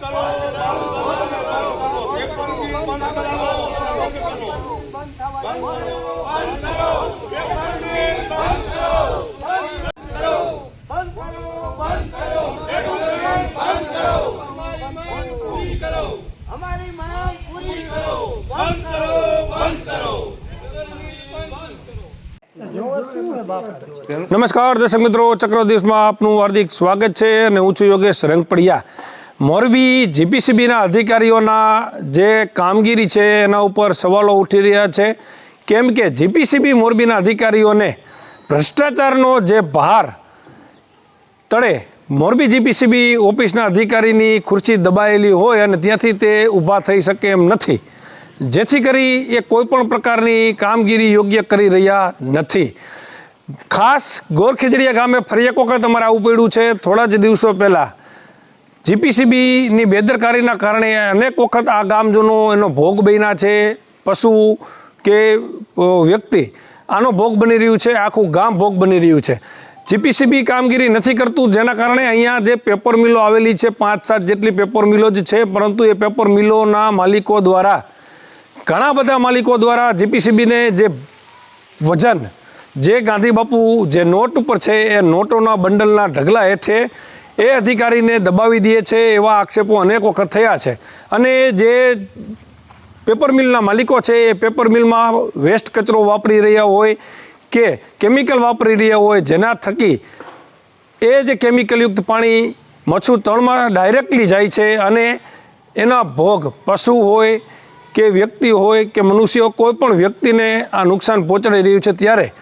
કરો નમસ્કાર, દર્શક મિત્રો ચક્ર દિવસમાં આપનું હાર્દિક સ્વાગત છે અને હું છું યોગેશ રંગપડિયા. મોરબી જીપીસીબીના અધિકારીઓના જે કામગીરી છે એના ઉપર સવાલો ઉઠી રહ્યા છે. કેમ કે જીપીસીબી મોરબીના અધિકારીઓને ભ્રષ્ટાચારનો જે ભાર તળે મોરબી જીપીસીબી ઓફિસના અધિકારીની ખુરશી દબાયેલી હોય અને ત્યાંથી તે ઊભા થઈ શકે એમ નથી. જેથી કરી એ કોઈપણ પ્રકારની કામગીરી યોગ્ય કરી રહ્યા નથી. ખાસ ગોરખીજડીયા ગામે ફરી એક વખત અમારે આવવું પડ્યું છે. થોડા જ દિવસો પહેલાં જીપીસીબીની બેદરકારીના કારણે અનેક વખત આ ગામજનો એનો ભોગ બન્યા છે. પશુ કે વ્યક્તિ આનો ભોગ બની રહ્યું છે, આખું ગામ ભોગ બની રહ્યું છે. જીપીસીબી કામગીરી નથી કરતું, જેના કારણે અહીંયા જે પેપર મિલો આવેલી છે પાંચ સાત જેટલી પેપર મિલો જ છે, પરંતુ એ પેપર મિલોના માલિકો દ્વારા, ઘણા બધા માલિકો દ્વારા જીપીસીબીને જે વજન, જે ગાંધી બાપુ જે નોટ ઉપર છે, એ નોટોના બંડલના ઢગલા હેઠે એ અધિકારીને દબાવી દે છે એવા આક્ષેપો અનેક વખત થયા છે. અને જે પેપર મિલના માલિકો છે એ પેપર મિલમાં વેસ્ટ કચરો વાપરી રહ્યા હોય કે કેમિકલ વાપરી રહ્યા હોય જેના થકી એ જે કેમિકલયુક્ત પાણી મચ્છુ તળમાં ડાયરેક્ટલી જાય છે અને એના ભોગ પશુ હોય કે વ્યક્તિ હોય કે મનુષ્ય કોઈ પણ વ્યક્તિને આ નુકસાન પહોંચાડી રહ્યું છે ત્યારે.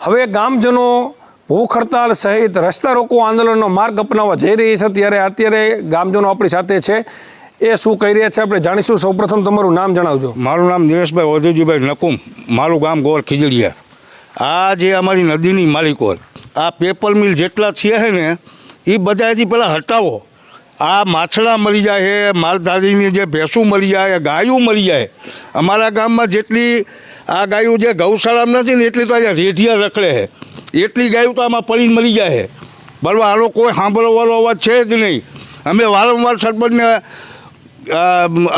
હવે ગામજનો ભૂખ હડતાલ સહિત રસ્તા રોકો આંદોલનનો માર્ગ અપનાવવા જઈ રહી છે. ત્યારે અત્યારે ગામજનો આપણી સાથે છે. એ શું કહી રહ્યા છે? આપણે જાણીશું. સૌપ્રથમ તમારું નામ જણાવજો. મારું નામ દિનેશભાઈ ઓધુજીભાઈ નકુમ. મારું ગામ ગોર ખીજડીયા. આ જે અમારી નદીની માલિકો આ પેપર મિલ જેટલા છે છે ને એ બધાથી પહેલાં હટાવો. આ માછલા મરી જાય છે, માલધારીની જે ભેંસું મરી જાય ગાયું મરી જાય. અમારા ગામમાં જેટલી આ ગાયું જે ગૌશાળામાં નથી ને, એટલી તો અહીંયા રેઢિયા રખડે છે. એટલી ગાયું તો આમાં પડીને મરી જાય બરાબર આનો કોઈ સાંભળવાનો અવાજ છે જ નહીં. અમે વારંવાર સરપંચને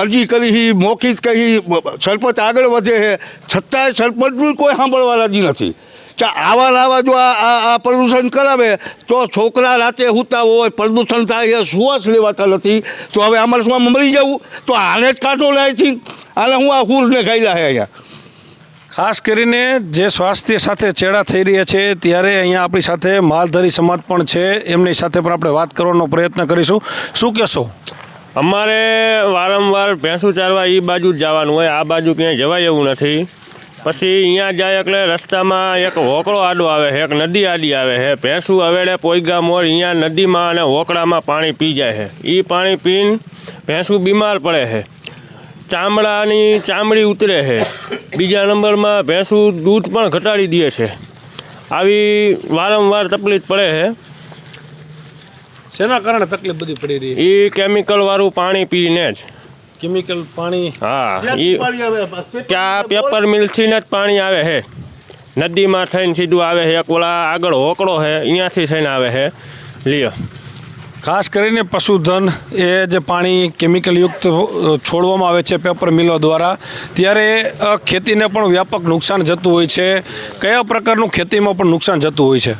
અરજી કરી હી મૌખિક કહી સરપંચ આગળ વધે છે છતાંય સરપંચનું કોઈ સાંભળવા રાજી નથી. આવા આવા જો આ આ પ્રદૂષણ કરાવે, તો છોકરા રાતે સૂતા હોય, પ્રદૂષણ થાય છે સુવાસ લેવાતા નથી. તો હવે અમારે શું મરી જવું? તો આને જ કાઢો છે આને હું આ હુરને ખાઈ જાય અહીંયા? ખાસ કરીને જે સ્વાસ્થ્ય સાથે ચેડા થઈ રહ્યા છે, ત્યારે અહીંયા આપણી સાથે માલધારી સમાજ પણ છે. એમની સાથે પણ આપણે વાત કરવાનો પ્રયત્ન કરીશું. શું કહેશો? અમારે વારંવાર ભેંસું ચારવા એ બાજુ જ જવાનું હોય. આ બાજુ ક્યાંય જવાય એવું નથી. પછી અહીંયા જાય એટલે રસ્તામાં એક હોકળો આડો આવે છે, એક નદી આડી આવે છે. ભેંસું અવેડે પોઈગા મોર અહીંયા નદીમાં અને હોકળામાં પાણી પી જાય છે. એ પાણી પીને ભેંસું બીમાર પડે છે. ચામડાની ચામડી ઉતરે છે. બીજા નંબરમાં ભેંસું દૂધ પણ ઘટાડી દે છે. આવી વારંવાર તકલીફ પડે છે. શેના કારણે તકલીફ બધી પડી રહી એ કેમિકલ વાળું પાણી પીને જ. કેમિકલ પાણી? હા એ ત્યાં પેપર મિલથી જ પાણી આવે છે. નદીમાં થઈને સીધું આવે છે. એક ઓલા આગળ હોકળો છે. અહીંયાથી થઈને આવે છે. લ્યો. ખાસ કરીને પશુધન એ જે પાણી કેમિકલયુક્ત છોડવામાં આવે છે પેપર મિલો દ્વારા, ત્યારે ખેતીને પણ વ્યાપક નુકસાન જતું હોય છે. કયા પ્રકારનું ખેતીમાં પણ નુકસાન જતું હોય છે?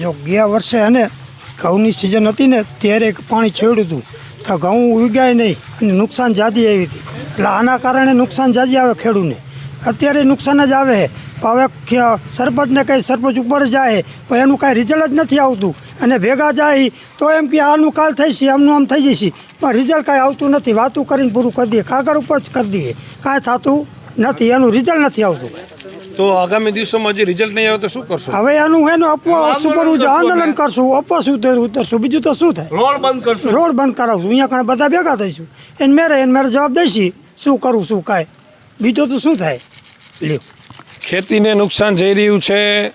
જો ગયા વર્ષે અને ઘઉંની સિઝન હતી ને, ત્યારે પાણી છોડ્યું હતું. તો ઘઉં ઉગાય નહીં અને નુકસાન જાદી આવી હતી. એટલે આના કારણે નુકસાન જાદી આવે ખેડૂને. અત્યારે નુકસાન જ આવે છે. હવે સરપંચને કંઈ સરપંચ ઉપર જાય પણ એનું કાંઈ રિઝલ્ટ જ નથી આવતું. અને ભેગા જાય તો એમ કે આનું કાલ થઈ છે આમનું આમ થઈ જશે. પણ રિઝલ્ટ કાંઈ આવતું નથી. વાતું કરીને પૂરું કરી દઈએ. કાગળ ઉપર જ કરી દઈએ. કાંઈ થતું નથી. એનું રિઝલ્ટ નથી આવતું. તો આગામી દિવસોમાં જે રિઝલ્ટ નહીં આવે તો શું કરશો? હવે એનું એનું અપવા શું કરવું છે? આંદોલન કરશું. અપવા શું ઉતરશું. બીજું તો શું થાય? રોડ બંધ કરશું. રોડ બંધ કરાવશું. અહીંયા કણે બધા ભેગા થઈશું. એને મેરે એને મેરે જવાબ દઈશી શું કરું શું કાંઈ? બીજું તો શું થાય? લ્યો. ખેતીને નુકસાન જઈ રહ્યું છે.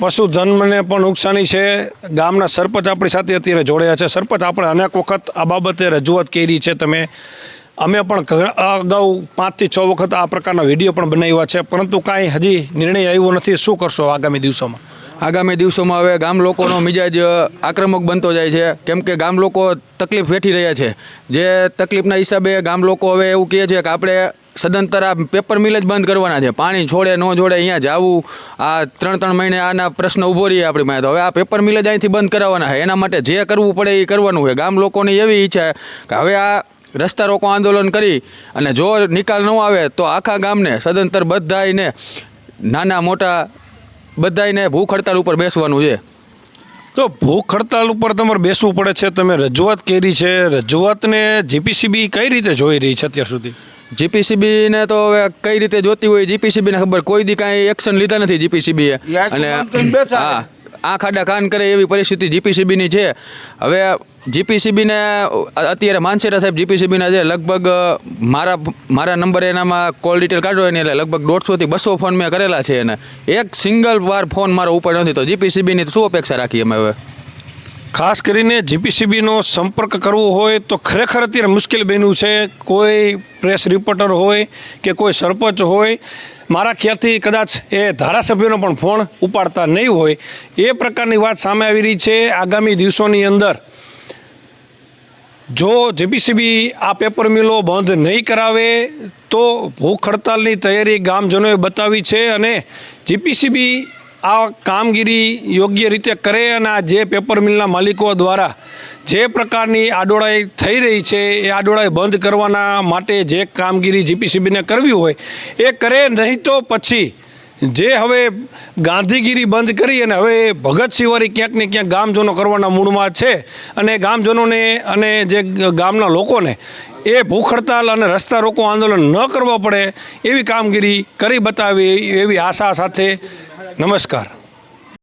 પશુધનને પણ નુકસાની છે. ગામના સરપંચ આપણી સાથે અત્યારે જોડાયા છે. સરપંચ, આપણે અનેક વખત આ બાબતે રજૂઆત કરી છે તમે. અમે પણ અગાઉ પાંચથી છ વખત આ પ્રકારના વીડિયો પણ બનાવ્યા છે. પરંતુ કાંઈ હજી નિર્ણય આવ્યો નથી. શું કરશો આગામી દિવસોમાં? આગામી દિવસોમાં હવે ગામ લોકોનો મિજાજ આક્રમક બનતો જાય છે. કેમ કે ગામ લોકો તકલીફ વેઠી રહ્યા છે. જે તકલીફના હિસાબે ગામ લોકો હવે એવું કહે છે કે આપણે સદંતર આ પેપર મિલ જ બંધ કરવાના છે. પાણી છોડે, ન જોડે અહીંયા જવું આ ત્રણ ત્રણ મહિને આના પ્રશ્ન ઊભો રહીએ આપણી પાસે તો. હવે આ પેપર મિલ જ અહીંથી બંધ કરાવવાના છે. એના માટે જે કરવું પડે એ કરવાનું છે. ગામ લોકોની એવી ઈચ્છા કે હવે આ રસ્તા રોકો આંદોલન કરી અને જો નિકાલ ન આવે તો આખા ગામને સદંતર બધાને નાના મોટા બધાને ભૂખ હડતાલ ઉપર બેસવાનું છે. તો ભૂખ હડતાલ ઉપર તમારે બેસવું પડે છે. તમે રજૂઆત કરી છે. રજૂઆતને જીપીસીબી કઈ રીતે જોઈ રહી છે અત્યાર સુધી? જીપીસીબીને તો હવે કઈ રીતે જોતી હોય જીપીસીબીને ખબર. કોઈ દી કાંઈ એક્શન લીધા નથી જીપીસીબીએ. આખું બેઠા હા આ ખાડા કાન કરે એવી પરિસ્થિતિ જીપીસીબીની છે. હવે જીપીસીબીને, અત્યારે માનસેરા સાહેબ જીપીસીબીના જે લગભગ મારા મારા નંબર એનામાં કોલ ડિટેલ કાઢો એની એટલે લગભગ દોઢસોથી બસો ફોન મેં કરેલા છે એને. એક સિંગલ વાર ફોન મારો ઉપર નથી તો જીપીસીબીની શું અપેક્ષા રાખીએ અમે હવે? ખાસ કરીને જીપીસીબીનો સંપર્ક કરવો હોય તો ખરેખર અત્યારે મુશ્કેલ બન્યું છે. કોઈ પ્રેસ રિપોર્ટર હોય કે કોઈ સરપંચ હોય, મારા ખ્યાલથી કદાચ એ ધારાસભ્યોનો પણ ફોન ઉપાડતા નહીં હોય. એ પ્રકારની વાત સામે આવી રહી છે. આગામી દિવસોની અંદર જો જેપીસીબી આ પેપર મિલો બંધ નહીં કરાવે, તો ભૂખ હડતાલની તૈયારી ગામજનોએ બતાવી છે અને જીપીસીબી આ કામગીરી યોગ્ય રીતે કરે અને આ જે પેપર મિલના માલિકો દ્વારા જે પ્રકારની આડોળાઈ થઈ રહી છે, એ આડોળાઈ બંધ કરવાના માટે જે કામગીરી જીપીસીબીને કરવી હોય, એ કરે નહીં તો પછી જે હવે ગાંધીગીરી બંધ કરી અને હવે ભગતસિંહવાળી ક્યાંક ને ક્યાંક ગામજનો કરવાના મૂળમાં છે અને ગામજનોને અને જે ગામના લોકોને એ ભૂખ હડતાલ અને રસ્તા રોકો આંદોલન ન કરવા પડે એવી કામગીરી કરી બતાવી એવી આશા સાથે નમસ્કાર.